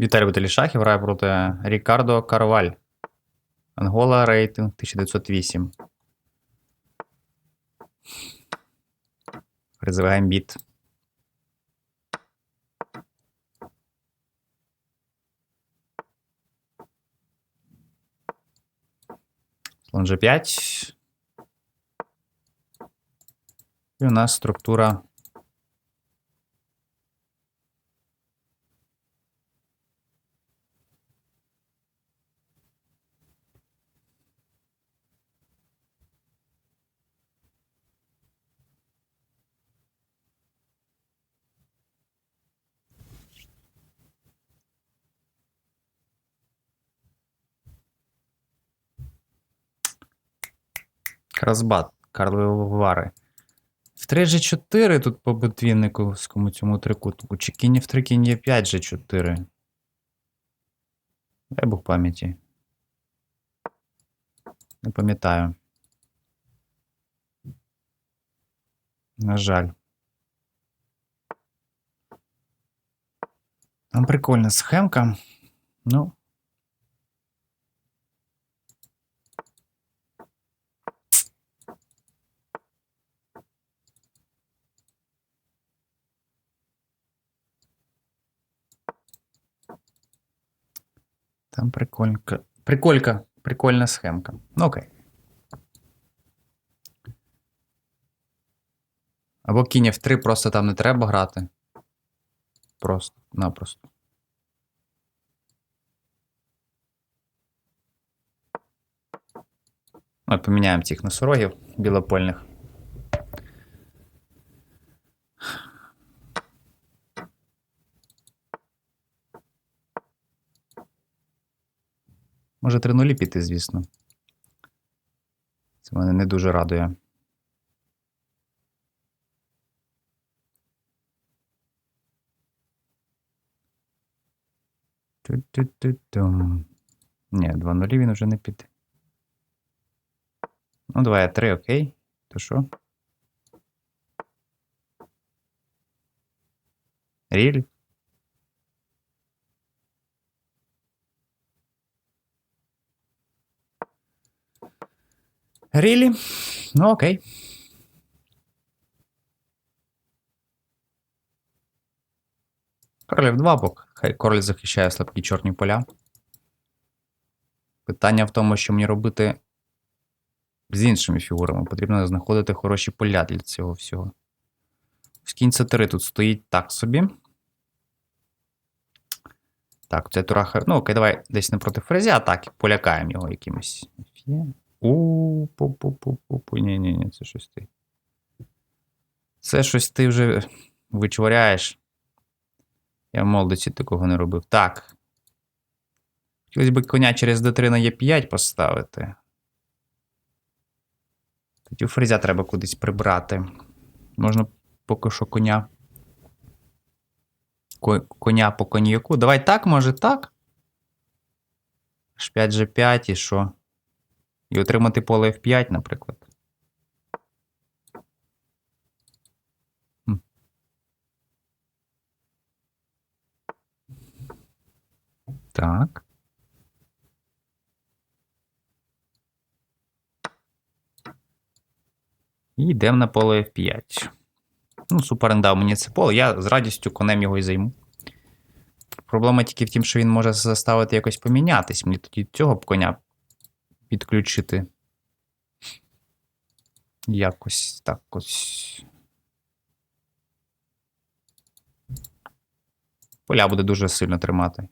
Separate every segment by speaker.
Speaker 1: Віталій Баталішахів грає проти Рікардо Карваль. Ангола рейтинг 1908. Призове гамбіт. Слон G5. І у нас структура Красбат, Карлові Вари. В 3 G4 тут по ботвінниковському цьому трикутнику. Чи в 3 є 5 G4. Дай Бог пам'яті. Не пам'ятаю. На жаль. Там прикольна схемка. Ну. Там приколька. Приколька. Прикольна схемка. Ну окей. Або кінь F3 просто там не треба грати. Просто, напросто. Ми поміняємо цих носорогів білопольних. Може 3 нулі піти, звісно. Це мене не дуже радує. Ту-ту-ту-тум. Ні, 2 нулі він вже не піде. Ну, давай 3, окей. То що? Ріль? Рілі? Ну, окей. Король F2 бок. Хай король захищає слабкі чорні поля. Питання в тому, що мені робити з іншими фігурами. Потрібно знаходити хороші поля для цього всього. Ось Кінь С3 тут стоїть так собі. Так, це тураха. Ну, окей, давай десь не проти фрезі, а так, полякаємо його якимось. У, пу пу пу пу пу ні ні ні це щось ти. Це щось ти вже вичворяєш. Я в молодості такого не робив. Так. Хотілося б коня через d3 на e5 поставити. Тоді фрезя треба кудись прибрати. Можна поки що коня. Ко- Коня по коньяку. Давай так, може так? H5 G5 і що? І отримати поле F5, наприклад. Так. І йдемо на поле F5. Ну, суперен дав мені це поле. Я з радістю конем його і займу. Проблема тільки в тім, що він може заставити якось помінятись. Мені тоді цього б коня підключити. Якось так ось. Поля буде дуже сильно тримати.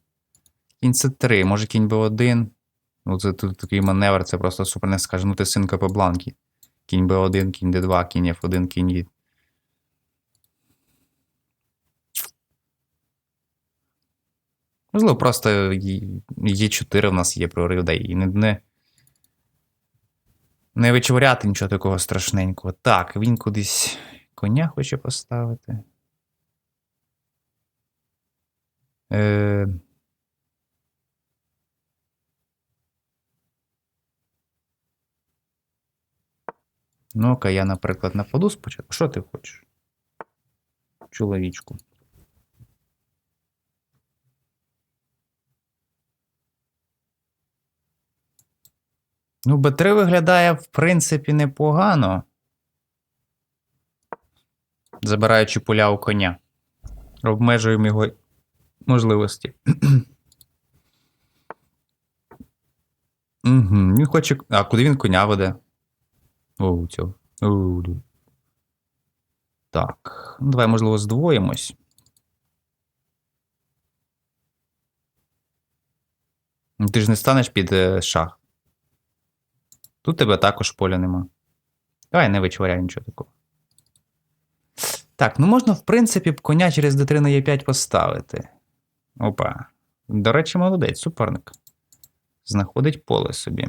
Speaker 1: Кінь це 3, може кінь Б1. Ну, це тут такий маневр, це просто супер не скаже. Ну, ти синка по бланкі. Кінь Б1, кінь Д2, кінь F1, кінь Е. Можливо, просто Е4 в нас є прорив, да і не, не, не вичворяти нічого такого страшненького. Так, він кудись коня хоче поставити. Е... Ну-ка, я, наприклад, нападу спочатку. Що ти хочеш? Чоловічку. Ну, Б3 виглядає, в принципі, непогано. Забираючи поля у коня. Обмежуємо його можливості. Угу, він хоче. А куди він коня веде? О, цього. О. Так. Ну, давай, можливо, здвоїмось. Ти ж не станеш під е, шах. Тут тебе також поля нема. Давай не вичворяй нічого такого. Так, ну можна, в принципі, коня через d3 на e5 поставити. Опа. До речі, молодець, суперник. Знаходить поле собі.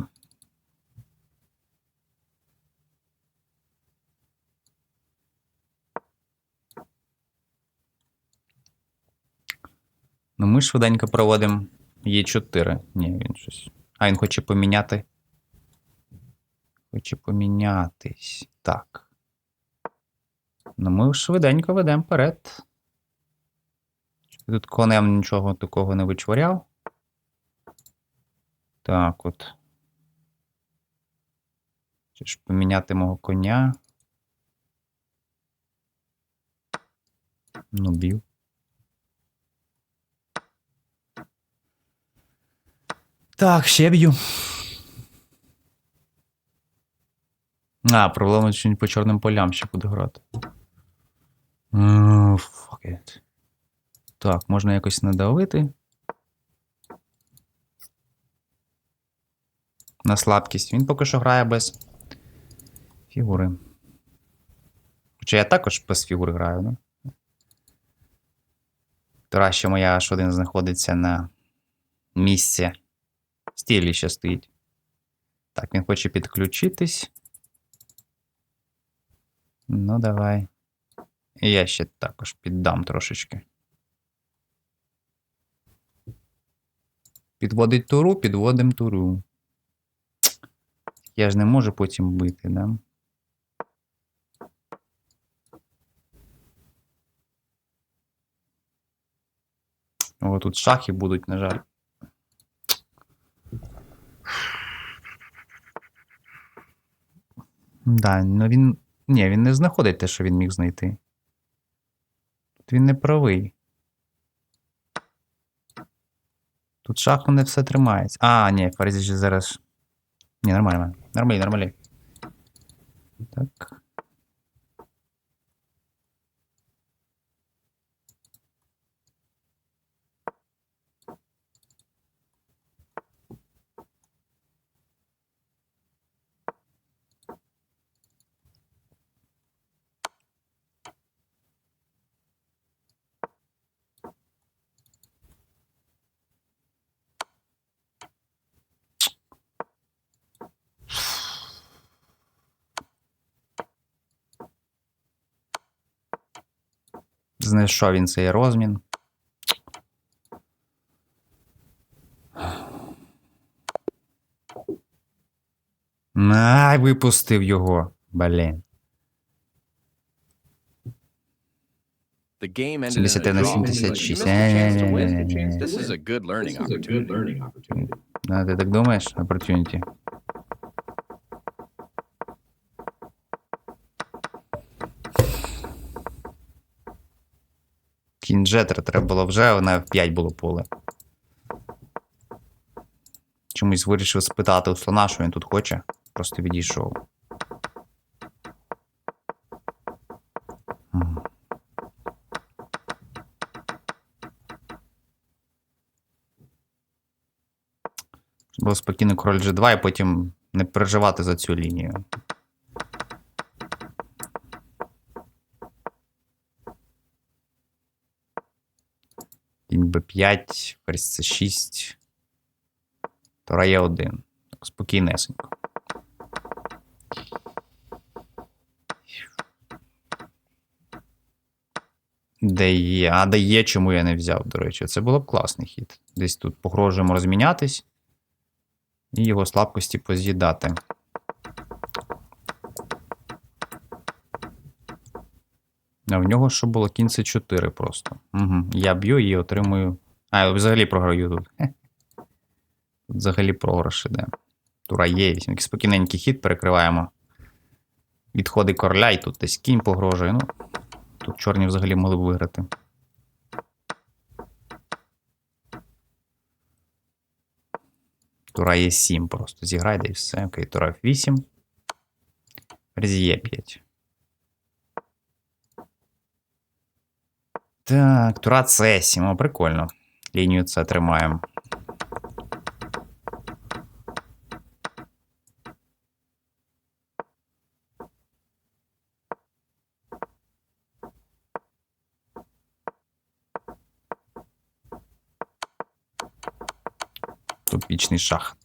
Speaker 1: Ну, ми швиденько проводимо Е4. Ні, він щось. А, він хоче поміняти. Хоче помінятись. Так. Ну, ми швиденько ведемо вперед. Тут конем нічого такого не вичворяв. Так от. Чи ж поміняти мого коня? Ну, бів. Так, ще б'ю. А, проблема, що по чорним полям ще буде грати. Uh, fuck it. Так, можна якось надавити. На слабкість. Він поки що грає без фігури. Хоча я також без фігури граю, да? Тора, що моя H1 знаходиться на місці. Стілі ще стоїть. Так, він хоче підключитись. Ну, давай. Я ще також піддам трошечки. Підводить туру, підводим туру. Я ж не можу потім бити, да? О, тут шахи будуть, на жаль. Да, ну він. Ні, він не знаходить те, що він міг знайти. Тут він не правий. Тут шаху не все тримається. А, ні, фарзі зараз. Ні, нормально. Нормалі, нормалі. Так. Знайшов він цей розмін. Ай, випустив його. Блін.
Speaker 2: The game ended in a
Speaker 1: 70 на
Speaker 2: draw.
Speaker 1: 76.
Speaker 2: You missed a chance to win.
Speaker 1: Е-е-е.
Speaker 2: This is a good learning opportunity.
Speaker 1: А, ти так думаєш? Opportunity. Кінджетер треба було вже, на F5 було поле. Чомусь вирішив спитати у слона, що він тут хоче. Просто відійшов. Було спокійно король G2 і потім не переживати за цю лінію. Кінь Б5, ферзь С6. Тора Е1. Так, спокійнесенько. Де є. А де є, чому я не взяв, до речі. Це було б класний хід. Десь тут погрожуємо розмінятись. І його слабкості поз'їдати. А в нього що було кінь c 4 просто. Угу. Я б'ю і отримую. А, я взагалі програю тут. Тут взагалі програш іде. Тура є 8. Який спокійненький хід перекриваємо. Відходи короля, і тут десь кінь погрожує. Ну, тут чорні взагалі могли б виграти. Тура є 7 просто. Зіграй, да і все. Окей, тура F8. Ферзь є 5. Так, тура С7. О, прикольно. Лінію С тримаємо. Тут вічний шах.